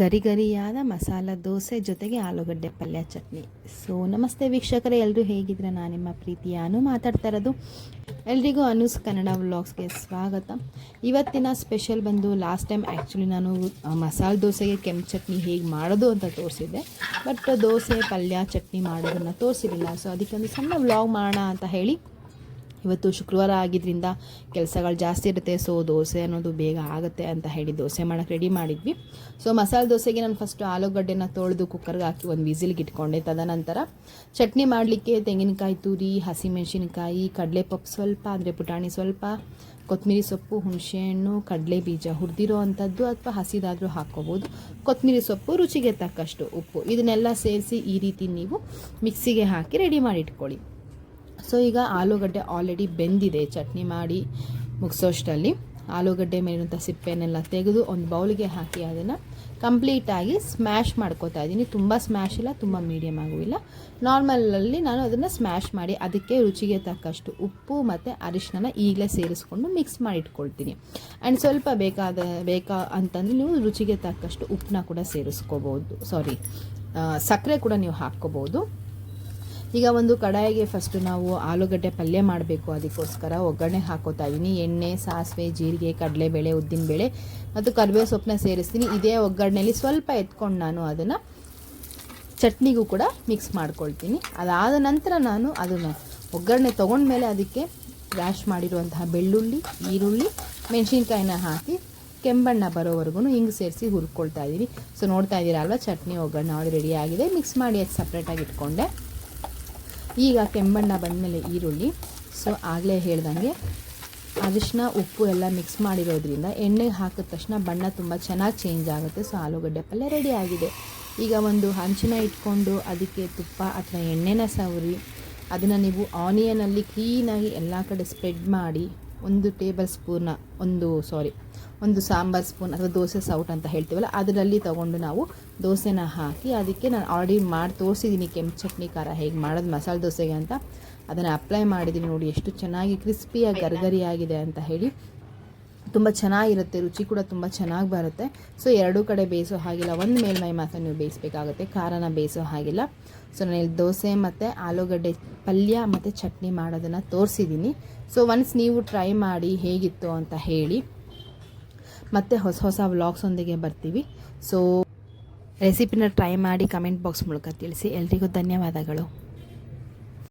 ಗರಿ ಗರಿಯಾದ ಮಸಾಲ ದೋಸೆ ಜೊತೆಗೆ ಆಲೂಗಡ್ಡೆ ಪಲ್ಯ ಚಟ್ನಿ. ಸೊ ನಮಸ್ತೆ ವೀಕ್ಷಕರೇ ಎಲ್ಲರೂ ಹೇಗಿದ್ರೆ ನಾನು ನಿಮ್ಮ ಪ್ರೀತಿಯ ಅನು ಮಾತಾಡ್ತಾ ಇರೋದು. ಎಲ್ರಿಗೂ ಅನುಸ್ ಕನ್ನಡ ವ್ಲಾಗ್ಸ್ಗೆ ಸ್ವಾಗತ. ಇವತ್ತಿನ ಸ್ಪೆಷಲ್ ಬಂದು ಲಾಸ್ಟ್ ಟೈಮ್ ಆ್ಯಕ್ಚುಲಿ ನಾನು ಮಸಾಲೆ ದೋಸೆಗೆ ಕೆಂಪು ಚಟ್ನಿ ಹೇಗೆ ಮಾಡೋದು ಅಂತ ತೋರಿಸಿದ್ದೆ. ಬಟ್ ದೋಸೆ, ಪಲ್ಯ, ಚಟ್ನಿ ಮಾಡೋದನ್ನು ತೋರಿಸಿರಲಿಲ್ಲ. ಸೊ ಅದಕ್ಕೆ ಒಂದು ಸಣ್ಣ ವ್ಲಾಗ್ ಮಾಡೋಣ ಅಂತ ಹೇಳಿ ಇವತ್ತು ಶುಕ್ರವಾರ ಆಗಿದ್ದರಿಂದ ಕೆಲಸಗಳು ಜಾಸ್ತಿ ಇರುತ್ತೆ ಸೊ ದೋಸೆ ಅನ್ನೋದು ಬೇಗ ಆಗುತ್ತೆ ಅಂತ ಹೇಳಿ ದೋಸೆ ಮಾಡೋಕ್ಕೆ ರೆಡಿ ಮಾಡಿದ್ವಿ. ಸೊ ಮಸಾಲೆ ದೋಸೆಗೆ ನಾನು ಫಸ್ಟು ಆಲೂಗಡ್ಡೆನ ತೊಳೆದು ಕುಕ್ಕರ್ಗೆ ಹಾಕಿ ಒಂದು ವಿಸಿಲ್ಗೆ ಇಟ್ಕೊಂಡೆ. ತದನಂತರ ಚಟ್ನಿ ಮಾಡಲಿಕ್ಕೆ ತೆಂಗಿನಕಾಯಿ ತುರಿ, ಹಸಿಮೆಣಸಿನಕಾಯಿ, ಕಡಲೆಪಪ್ಪು ಸ್ವಲ್ಪ ಅಂದರೆ ಪುಟಾಣಿ ಸ್ವಲ್ಪ ಕೊತ್ತಂಬರಿ ಸೊಪ್ಪು, ಹುಣಸೆಹಣ್ಣು, ಕಡಲೆ ಬೀಜ ಹುರಿದಿರೋ ಅಂಥದ್ದು ಅಥವಾ ಹಸಿದಾದರೂ ಹಾಕ್ಕೋಬೋದು ಕೊತ್ತಂಬರಿ ಸೊಪ್ಪು ರುಚಿಗೆ ತಕ್ಕಷ್ಟು ಉಪ್ಪು. ಇದನ್ನೆಲ್ಲ ಸೇರಿಸಿ ಈ ರೀತಿ ನೀವು ಮಿಕ್ಸಿಗೆ ಹಾಕಿ ರೆಡಿ ಮಾಡಿ ಇಟ್ಕೊಳ್ಳಿ. ಸೊ ಈಗ ಆಲೂಗಡ್ಡೆ ಆಲ್ರೆಡಿ ಬೆಂದಿದೆ. ಚಟ್ನಿ ಮಾಡಿ ಮುಗಿಸೋಷ್ಟರಲ್ಲಿ ಆಲೂಗಡ್ಡೆ ಮೇಲಿರುವಂಥ ಸಿಪ್ಪೆನೆಲ್ಲ ತೆಗೆದು ಒಂದು ಬೌಲಿಗೆ ಹಾಕಿ ಅದನ್ನು ಕಂಪ್ಲೀಟಾಗಿ ಸ್ಮ್ಯಾಶ್ ಮಾಡ್ಕೋತಾ ಇದ್ದೀನಿ. ತುಂಬ ಸ್ಮ್ಯಾಶ್ ಇಲ್ಲ, ತುಂಬ ಮೀಡಿಯಮ್ ಆಗೂ ಇಲ್ಲ. ನಾರ್ಮಲಲ್ಲಿ ನಾನು ಅದನ್ನು ಸ್ಮ್ಯಾಶ್ ಮಾಡಿ ಅದಕ್ಕೆ ರುಚಿಗೆ ತಕ್ಕಷ್ಟು ಉಪ್ಪು ಮತ್ತು ಅರಿಶಿನ ಈಗಲೇ ಸೇರಿಸ್ಕೊಂಡು ಮಿಕ್ಸ್ ಮಾಡಿ ಇಟ್ಕೊಳ್ತೀನಿ. ಆ್ಯಂಡ್ ಸ್ವಲ್ಪ ಬೇಕಾದ, ಬೇಕಾ ಅಂತಂದರೆ ನೀವು ರುಚಿಗೆ ತಕ್ಕಷ್ಟು ಉಪ್ಪನ್ನ ಕೂಡ ಸೇರಿಸ್ಕೋಬೋದು. ಸಾರಿ ಸಕ್ಕರೆ ಕೂಡ ನೀವು ಹಾಕ್ಕೋಬೋದು. ಈಗ ಒಂದು ಕಡಾಯಿಗೆ ಫಸ್ಟು ನಾವು ಆಲೂಗಡ್ಡೆ ಪಲ್ಯ ಮಾಡಬೇಕು. ಅದಕ್ಕೋಸ್ಕರ ಒಗ್ಗರಣೆ ಹಾಕೋತಾ ಇದ್ದೀನಿ ಎಣ್ಣೆ, ಸಾಸಿವೆ, ಜೀರಿಗೆ, ಕಡಲೆಬೇಳೆ, ಉದ್ದಿನಬೇಳೆ ಮತ್ತು ಕರಿಬೇವು ಸೊಪ್ಪನ್ನ ಸೇರಿಸ್ತೀನಿ. ಇದೇ ಒಗ್ಗರಣೆಯಲ್ಲಿ ಸ್ವಲ್ಪ ಎತ್ಕೊಂಡು ನಾನು ಅದನ್ನು ಚಟ್ನಿಗೂ ಕೂಡ ಮಿಕ್ಸ್ ಮಾಡ್ಕೊಳ್ತೀನಿ. ಅದಾದ ನಂತರ ನಾನು ಅದನ್ನು ಒಗ್ಗರಣೆ ತೊಗೊಂಡ್ಮೇಲೆ ಅದಕ್ಕೆ ರ್ಯಾಶ್ ಮಾಡಿರುವಂತಹ ಬೆಳ್ಳುಳ್ಳಿ, ಈರುಳ್ಳಿ, ಮೆಣಸಿನ್ಕಾಯಿನ ಹಾಕಿ ಕೆಂಬಣ್ಣ ಬರೋವರೆಗೂ ಹಿಂಗೆ ಸೇರಿಸಿ ಹುರ್ಕೊಳ್ತಾ ಇದ್ದೀನಿ ಸೊ ನೋಡ್ತಾ ಇದ್ದೀರಾ ಅಲ್ವಾ ಚಟ್ನಿ, ಒಗ್ಗರಣೆ ಆಲ್ರೆಡಿ ರೆಡಿ ಆಗಿದೆ. ಮಿಕ್ಸ್ ಮಾಡಿ ಅದು ಸಪ್ರೇಟಾಗಿ ಇಟ್ಕೊಂಡೆ. ಈಗ ಕೆಂಬಣ್ಣ ಬಂದಮೇಲೆ ಈರುಳ್ಳಿ. ಸೊ ಆಗಲೇ ಹೇಳ್ದಂಗೆ ಅರಿಶಿನ ಉಪ್ಪು ಎಲ್ಲ ಮಿಕ್ಸ್ ಮಾಡಿರೋದ್ರಿಂದ ಎಣ್ಣೆಗೆ ಹಾಕಿದ ತಕ್ಷಣ ಬಣ್ಣ ತುಂಬ ಚೆನ್ನಾಗಿ ಚೇಂಜ್ ಆಗುತ್ತೆ. ಸೊ ಆಲೂಗಡ್ಡೆ ಪಲ್ಯ ರೆಡಿ ಆಗಿದೆ. ಈಗ ಒಂದು ಹಂಚಿನ ಇಟ್ಕೊಂಡು ಅದಕ್ಕೆ ತುಪ್ಪ ಅಥವಾ ಎಣ್ಣೆನ ಸವರಿ. ಅದನ್ನು ನೀವು ಆನಿಯನಲ್ಲಿ ಕ್ಲೀನಾಗಿ ಎಲ್ಲ ಕಡೆ ಸ್ಪ್ರೆಡ್ ಮಾಡಿ ಒಂದು ಟೇಬಲ್ ಸ್ಪೂನ್, ಒಂದು ಸಾರಿ ಒಂದು ಸಾಂಬಾರು ಸ್ಪೂನ್ ಅಥವಾ ದೋಸೆ ಸೌಟ್ ಅಂತ ಹೇಳ್ತೀವಲ್ಲ, ಅದರಲ್ಲಿ ತೊಗೊಂಡು ನಾವು ದೋಸೆನ ಹಾಕಿ ಅದಕ್ಕೆ ನಾನು ಆಲ್ರೆಡಿ ಮಾಡಿ ತೋರಿಸಿದ್ದೀನಿ ಕೆಂಪು ಚಟ್ನಿ ಖಾರ ಹೇಗೆ ಮಾಡೋದು, ಮಸಾಲೆ ದೋಸೆಗೆ ಅಂತ. ಅದನ್ನು ಅಪ್ಲೈ ಮಾಡಿದ್ದೀನಿ ನೋಡಿ, ಎಷ್ಟು ಚೆನ್ನಾಗಿ ಕ್ರಿಸ್ಪಿಯಾಗಿ ಗರ್ಗರಿಯಾಗಿದೆ ಅಂತ ಹೇಳಿ. ತುಂಬ ಚೆನ್ನಾಗಿರುತ್ತೆ, ರುಚಿ ಕೂಡ ತುಂಬ ಚೆನ್ನಾಗಿ ಬರುತ್ತೆ. ಸೊ ಎರಡೂ ಕಡೆ ಬೇಯಿಸೋ ಹಾಗಿಲ್ಲ. ಒಂದು ಮೇಲ್ಮೈ ಮಾತ್ರ ನೀವು ಬೇಯಿಸಬೇಕಾಗುತ್ತೆ. ಖಾರನ ಬೇಯಿಸೋ ಹಾಗಿಲ್ಲ. ಸೊ ನಾನು ಇಲ್ಲಿ ದೋಸೆ ಮತ್ತು ಆಲೂಗಡ್ಡೆ ಪಲ್ಯ ಮತ್ತು ಚಟ್ನಿ ಮಾಡೋದನ್ನು ತೋರಿಸಿದ್ದೀನಿ ಸೊ ಒನ್ಸ್ ನೀವು ಟ್ರೈ ಮಾಡಿ ಹೇಗಿತ್ತು ಅಂತ ಹೇಳಿ ಮತ್ತು ಹೊಸ ಹೊಸ ವ್ಲಾಗ್ಸೊಂದಿಗೆ ಬರ್ತೀವಿ. ಸೊ ರೆಸಿಪಿನ ಟ್ರೈ ಮಾಡಿ ಕಮೆಂಟ್ ಬಾಕ್ಸ್ ಮೂಲಕ ತಿಳಿಸಿ. ಎಲ್ರಿಗೂ ಧನ್ಯವಾದಗಳು.